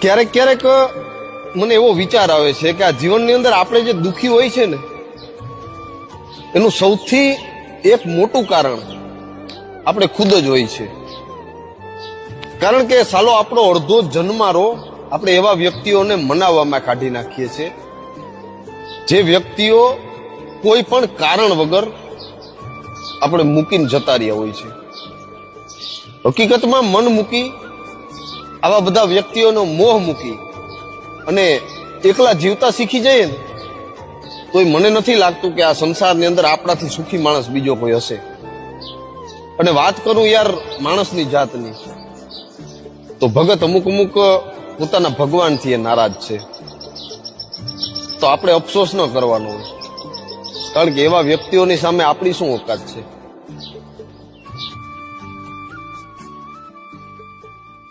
ક્યારેક ક્યારેક મને એવો વિચાર આવે છે કે આ જીવનની અંદર આપણે જે દુખી હોય છે ને, એનું સૌથી એક મોટું કારણ આપણે ખુદ જ હોય છે. કારણ કે સાલો આપણો અડધો જન્મારો આપણે એવા વ્યક્તિઓને મનાવવામાં કાઢી નાખીએ છીએ જે વ્યક્તિઓ કોઈ પણ કારણ વગર આપણે મૂકીને જતા રહ્યા હોય છે. હકીકતમાં મન મૂકી આવા બધા વ્યક્તિઓનો મોહ મૂકી અને એકલા જીવતા શીખી જઈએ ને, તોય મને નથી લાગતું કે આ સંસારની અંદર આપણાથી સુખી માણસ બીજો કોઈ હશે. અને વાત કરું યાર માણસની જાતની, તો ભગત અમુક અમુક પોતાના ભગવાનથી એ નારાજ છે. તો આપણે અફસોસ ન કરવાનો કારણ કે એવા વ્યક્તિઓની સામે આપણી શું ઓકાત છે?